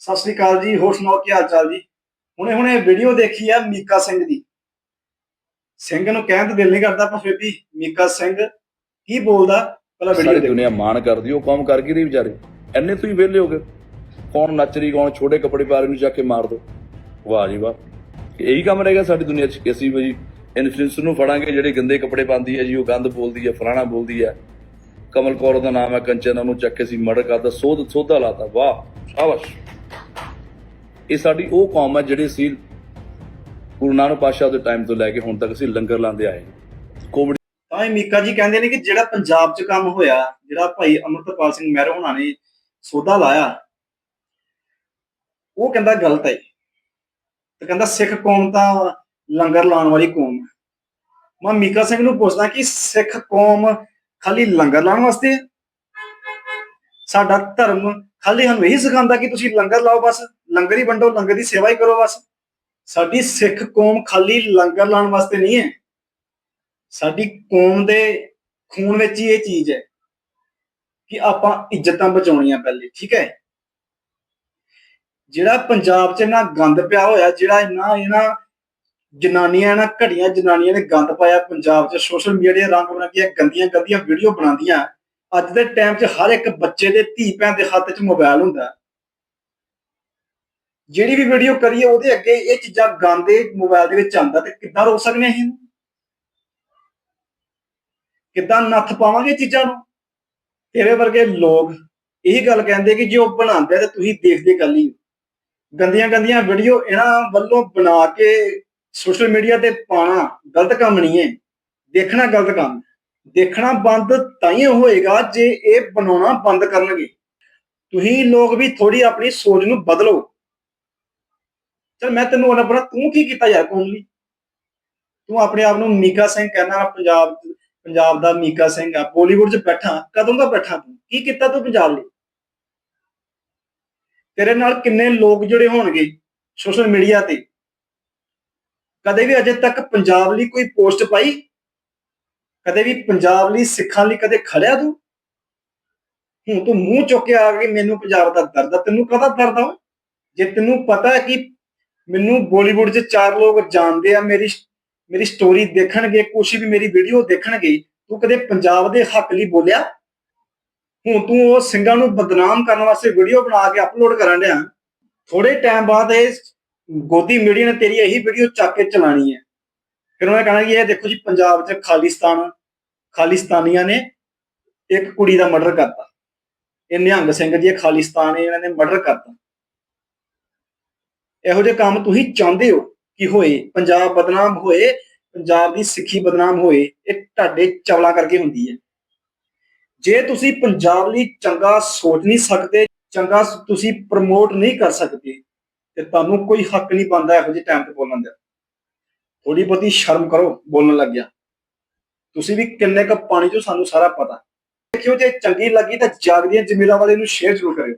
ਸਤਿ ਸ੍ਰੀ ਅਕਾਲ ਜੀ ਹੋਰ ਸੁਣਾਓ ਕੀ ਹਾਲ ਚਾਲ ਜੀ? ਹੁਣੇ ਹੁਣੇ ਵੀਡੀਓ ਦੇਖੀ ਆ ਮੀਕਾ ਸਿੰਘ ਦੀ। ਸਿੰਘ ਨੂੰ ਕਹਿਣ ਤੇ ਦਿਲ ਨਹੀਂ ਕਰਦਾ ਪਰ ਫਿਰ ਵੀ ਮੀਕਾ ਸਿੰਘ ਕੀ ਬੋਲਦਾ ਪਹਿਲਾਂ ਵੀਡੀਓ ਸਾਰੀ ਦੇਖੋ। ਦੁਨੀਆ ਮਾਣ ਕਰਦੀ ਉਹ ਕੰਮ ਕਰ ਕੀ ਰਹੀ ਵਿਚਾਰੇ? ਐਨੇ ਤੁਸੀਂ ਵਿਹਲੇ ਹੋ ਗਏ। ਕੌਣ ਨੱਚ ਰਹੀ ਕੌਣ ਛੋਟੇ ਕੱਪੜੇ ਪਾ ਰਹੀ ਨੂੰ ਚੱਕ ਕੇ ਮਾਰ ਦੋ। ਵਾਹ ਜੀ ਵਾਹ। ਇਹੀ ਕੰਮ ਰਹੇਗਾ ਸਾਡੀ ਦੁਨੀਆ 'ਚ। ਕਿ ਅਸੀਂ ਵੀ ਇਨਫਲੂਐਂਸਰ ਨੂੰ ਫੜਾਂਗੇ ਜਿਹੜੇ ਗੰਦੇ ਕੱਪੜੇ ਪਾਉਂਦੀ ਹੈ ਜੀ ਉਹ ਗੰਦ ਬੋਲਦੀ ਹੈ ਫਲਾਣਾ ਬੋਲਦੀ ਹੈ। ਕਮਲ ਕੌਰ ਦਾ ਨਾਮ ਹੈ ਕੰਚਨ ਉਹਨੂੰ ਚੱਕ ਕੇ ਅਸੀਂ ਮਰਡਰ ਕਰਦਾ ਸੋਧ ਸੋਧਾ ਲਾਤਾ। ਵਾਹ ਸ਼ਾਬਾਸ਼। ਇਹ ਸਾਡੀ ਉਹ ਕੌਮ ਹੈ ਜਿਹੜੀ ਸੀ ਗੁਰੂ ਨਾਨਕ ਪਾਤਸ਼ਾਹ ਦੇ ਟਾਈਮ ਤੋਂ ਲੈ ਕੇ ਹੁਣ ਤੱਕ ਅਸੀਂ ਲੰਗਰ ਲਾਉਂਦੇ ਆਏ ਕੋਵਿਡ ਤਾਂ ਇਹ ਮੀਕਾ ਜੀ ਕਹਿੰਦੇ ਨੇ ਕਿ ਜਿਹੜਾ ਪੰਜਾਬ 'ਚ ਕੰਮ ਹੋਇਆ, ਜਿਹੜਾ ਭਾਈ ਅਮਰਤਪਾਲ ਸਿੰਘ ਮਹਿਰੋ ਹੋਣਾ ਨੇ ਸੋਧਾ ਲਾਇਆ, ਉਹ ਕਹਿੰਦਾ ਗਲਤ ਹੈ ਤੇ ਕਹਿੰਦਾ ਸਿੱਖ ਕੌਮ ਤਾਂ ਲੰਗਰ ਲਾਉਣ ਵਾਲੀ ਕੌਮ ਹੈ। ਮੈਂ ਮੀਕਾ ਸਿੰਘ ਨੂੰ ਪੁੱਛਦਾ ਕਿ ਸਿੱਖ ਕੌਮ ਖਾਲੀ ਲੰਗਰ ਲਾਉਣ ਵਾਸਤੇ ਸਾਡਾ ਧਰਮ ਖਾਲੀ ਸਾਨੂੰ ਇਹੀ ਸਿਖਾਉਂਦਾ ਕਿ ਤੁਸੀਂ ਲੰਗਰ ਲਾਓ ਬਸ। ਲੰਗਰ ਹੀ ਵੰਡੋ, ਲੰਗਰ ਦੀ ਸੇਵਾ ਹੀ ਕਰੋ ਬਸ। ਸਾਡੀ ਸਿੱਖ ਕੌਮ ਖਾਲੀ ਲੰਗਰ ਲਾਉਣ ਵਾਸਤੇ ਨਹੀਂ ਹੈ। ਸਾਡੀ ਕੌਮ ਦੇ ਖੂਨ ਵਿੱਚ ਹੀ ਇਹ ਚੀਜ਼ ਹੈ ਕਿ ਆਪਾਂ ਇੱਜ਼ਤਾਂ ਬਚਾਉਣੀਆਂ ਪਹਿਲੇ, ਠੀਕ ਹੈ? ਜਿਹੜਾ ਪੰਜਾਬ 'ਚ ਨਾ ਗੰਦ ਪਿਆ ਹੋਇਆ, ਜਿਹੜਾ ਇੰਨਾ ਇਹਨਾਂ ਜਨਾਨੀਆਂ ਨਾ ਘੜੀਆਂ ਜਨਾਨੀਆਂ ਨੇ ਗੰਦ ਪਾਇਆ ਪੰਜਾਬ 'ਚ ਸੋਸ਼ਲ ਮੀਡੀਆ ਰੰਗ ਬਰੰਗੀਆਂ ਗੰਦੀਆਂ ਗੰਦੀਆਂ ਵੀਡੀਓ ਬਣਾਉਂਦੀਆਂ, ਅੱਜ ਦੇ ਟਾਈਮ 'ਚ ਹਰ ਇੱਕ ਬੱਚੇ ਦੇ ਧੀ ਭੈਣ ਦੇ ਹੱਥ 'ਚ ਮੋਬਾਈਲ ਹੁੰਦਾ। ਜਿਹੜੀ ਵੀ ਵੀਡੀਓ ਕਰੀਏ, ਉਹਦੇ ਅੱਗੇ ਇਹ ਚੀਜ਼ਾਂ ਗੰਦੇ ਮੋਬਾਈਲ ਦੇ ਵਿੱਚ ਆਉਂਦਾ ਤੇ ਕਿੱਦਾਂ ਰੋਕ ਸਕਦੇ ਹਾਂ ਇਹਨੂੰ? ਕਿੱਦਾਂ ਨੱਥ ਪਾਵਾਂਗੇ ਇਹ ਚੀਜ਼ਾਂ ਨੂੰ? ਤੇਰੇ ਵਰਗੇ ਲੋਕ ਇਹੀ ਗੱਲ ਕਹਿੰਦੇ ਕਿ ਜੇ ਉਹ ਬਣਾਉਂਦੇ ਤੇ ਤੁਸੀਂ ਦੇਖਦੇ ਗੱਲ ਹੀ ਗੰਦੀਆਂ ਗੰਦੀਆਂ ਵੀਡੀਓ ਇਹਨਾਂ ਵੱਲੋਂ ਬਣਾ ਕੇ ਸੋਸ਼ਲ ਮੀਡੀਆ ਤੇ ਪਾਣਾ ਗਲਤ ਕੰਮ ਨਹੀਂ ਹੈ। ਦੇਖਣਾ ਗਲਤ ਕੰਮ ਦੇਖਣਾ ਬੰਦ ਤਾਂ ਹੀ ਹੋਏਗਾ ਜੇ ਇਹ ਬਣਾਉਣਾ ਬੰਦ ਕਰਨਗੇ। ਤੁਸੀਂ ਲੋਕ ਵੀ ਥੋੜੀ ਆਪਣੀ ਸੋਚ ਨੂੰ ਬਦਲੋ। ਚਲ ਮੈਂ ਤੈਨੂੰ ਉਹਨਾਂ ਤੂੰ ਕੀ ਕੀਤਾ ਯਾਰ ਕੌਮ ਲਈ ਤੂੰ ਆਪਣੇ ਆਪ ਨੂੰ ਮੀਕਾ ਸਿੰਘ ਕਹਿਣਾ ਪੰਜਾਬ ਪੰਜਾਬ ਦਾ ਮੀਕਾ ਸਿੰਘ ਆ, ਬਾਲੀਵੁੱਡ 'ਚ ਬੈਠਾ, ਕਦੋਂ ਦਾ ਬੈਠਾ ਤੂੰ? ਕੀ ਕੀਤਾ ਤੂੰ ਪੰਜਾਬ ਲਈ? ਤੇਰੇ ਨਾਲ ਕਿੰਨੇ ਲੋਕ ਜੁੜੇ ਹੋਣਗੇ ਸੋਸ਼ਲ ਮੀਡੀਆ ਤੇ? ਕਦੇ ਵੀ ਅਜੇ ਤੱਕ ਪੰਜਾਬ ਲਈ ਕੋਈ ਪੋਸਟ ਪਾਈ? ਕਦੇ ਵੀ ਪੰਜਾਬ ਲਈ ਸਿੱਖਾਂ ਲਈ ਕਦੇ ਖੜਿਆ ਤੂੰ? ਹੁਣ ਤੂੰ ਮੂੰਹ ਚੁੱਕ ਕੇ ਆ ਕੇ ਮੈਨੂੰ ਪੰਜਾਬ ਦਾ ਦਰਦ ਆ, ਤੈਨੂੰ ਕਦਾ ਦਰਦ ਆ ਜੇ ਤੈਨੂੰ ਪਤਾ ਕਿ ਮੈਨੂੰ ਬਾਲੀਵੁੱਡ 'ਚ ਚਾਰ ਲੋਕ ਜਾਣਦੇ ਆ, ਮੇਰੀ ਮੇਰੀ ਸਟੋਰੀ ਦੇਖਣਗੇ, ਕੁਛ ਵੀ ਮੇਰੀ ਵੀਡੀਓ ਦੇਖਣਗੇ, ਤੂੰ ਕਦੇ ਪੰਜਾਬ ਦੇ ਹੱਕ ਲਈ ਬੋਲਿਆ? ਹੁਣ ਤੂੰ ਉਹ ਸਿੰਘਾਂ ਨੂੰ ਬਦਨਾਮ ਕਰਨ ਵਾਸਤੇ ਵੀਡੀਓ ਬਣਾ ਕੇ ਅਪਲੋਡ ਕਰਨ ਡਿਆ। ਥੋੜੇ ਟਾਈਮ ਬਾਅਦ ਇਹ ਗੋਦੀ ਮੀਡੀਆ ਨੇ ਤੇਰੀ ਇਹੀ ਵੀਡੀਓ ਚੱਕ ਕੇ ਚਲਾਣੀ ਹੈ। ਫਿਰ ਉਹਨੇ ਕਹਣਾ ਕਿ ਇਹ ਦੇਖੋ ਜੀ, ਪੰਜਾਬ 'ਚ ਖਾਲਿਸਤਾਨ, ਖਾਲਿਸਤਾਨੀਆਂ ਨੇ ਇੱਕ ਕੁੜੀ ਦਾ ਮਰਡਰ ਕਰਤਾ। ਇਹ ਨਿਹੰਗ ਸਿੰਘ ਜੀ, ਇਹ ਖਾਲਿਸਤਾਨ, ਇਹਨਾਂ ਨੇ ਮਰਡਰ ਕਰਤਾ। ਇਹੋ ਜਿਹੇ ਕੰਮ ਤੁਸੀਂ ਚਾਹੁੰਦੇ ਹੋ ਕਿ ਹੋਏ, ਪੰਜਾਬ ਬਦਨਾਮ ਹੋਏ, ਪੰਜਾਬ ਦੀ ਸਿੱਖੀ ਬਦਨਾਮ ਹੋਏ, ਇਹ ਤੁਹਾਡੇ ਚਵਲਾ ਕਰਕੇ ਹੁੰਦੀ ਹੈ। ਜੇ ਤੁਸੀਂ ਪੰਜਾਬ ਲਈ ਚੰਗਾ ਸੋਚ ਨਹੀਂ ਸਕਦੇ, ਚੰਗਾ ਤੁਸੀਂ ਪ੍ਰਮੋਟ ਨਹੀਂ ਕਰ ਸਕਦੇ, ਤੇ ਤੁਹਾਨੂੰ ਕੋਈ ਹੱਕ ਨਹੀਂ ਬਣਦਾ ਇਹੋ ਜਿਹੇ ਟਾਈਮ ਤੇ ਬੋਲਣ ਦਾ। ਥੋੜੀ ਬਹੁਤੀ ਸ਼ਰਮ ਕਰੋ, ਬੋਲਣ ਲੱਗ ਗਿਆ ਤੁਸੀਂ ਵੀ ਕਿੰਨੇ ਕ ਪਾਣੀ ਚੋਂ ਸਾਨੂੰ ਸਾਰਾ ਪਤਾ। ਦੇਖਿਓ ਜੇ ਚੰਗੀ ਲੱਗੀ ਤਾਂ ਜਾਗਦੀਆਂ ਜ਼ਮੀਰਾਂ ਵਾਲੇ ਨੂੰ ਸ਼ੇਅਰ ਜ਼ਰੂਰ ਕਰਿਓ।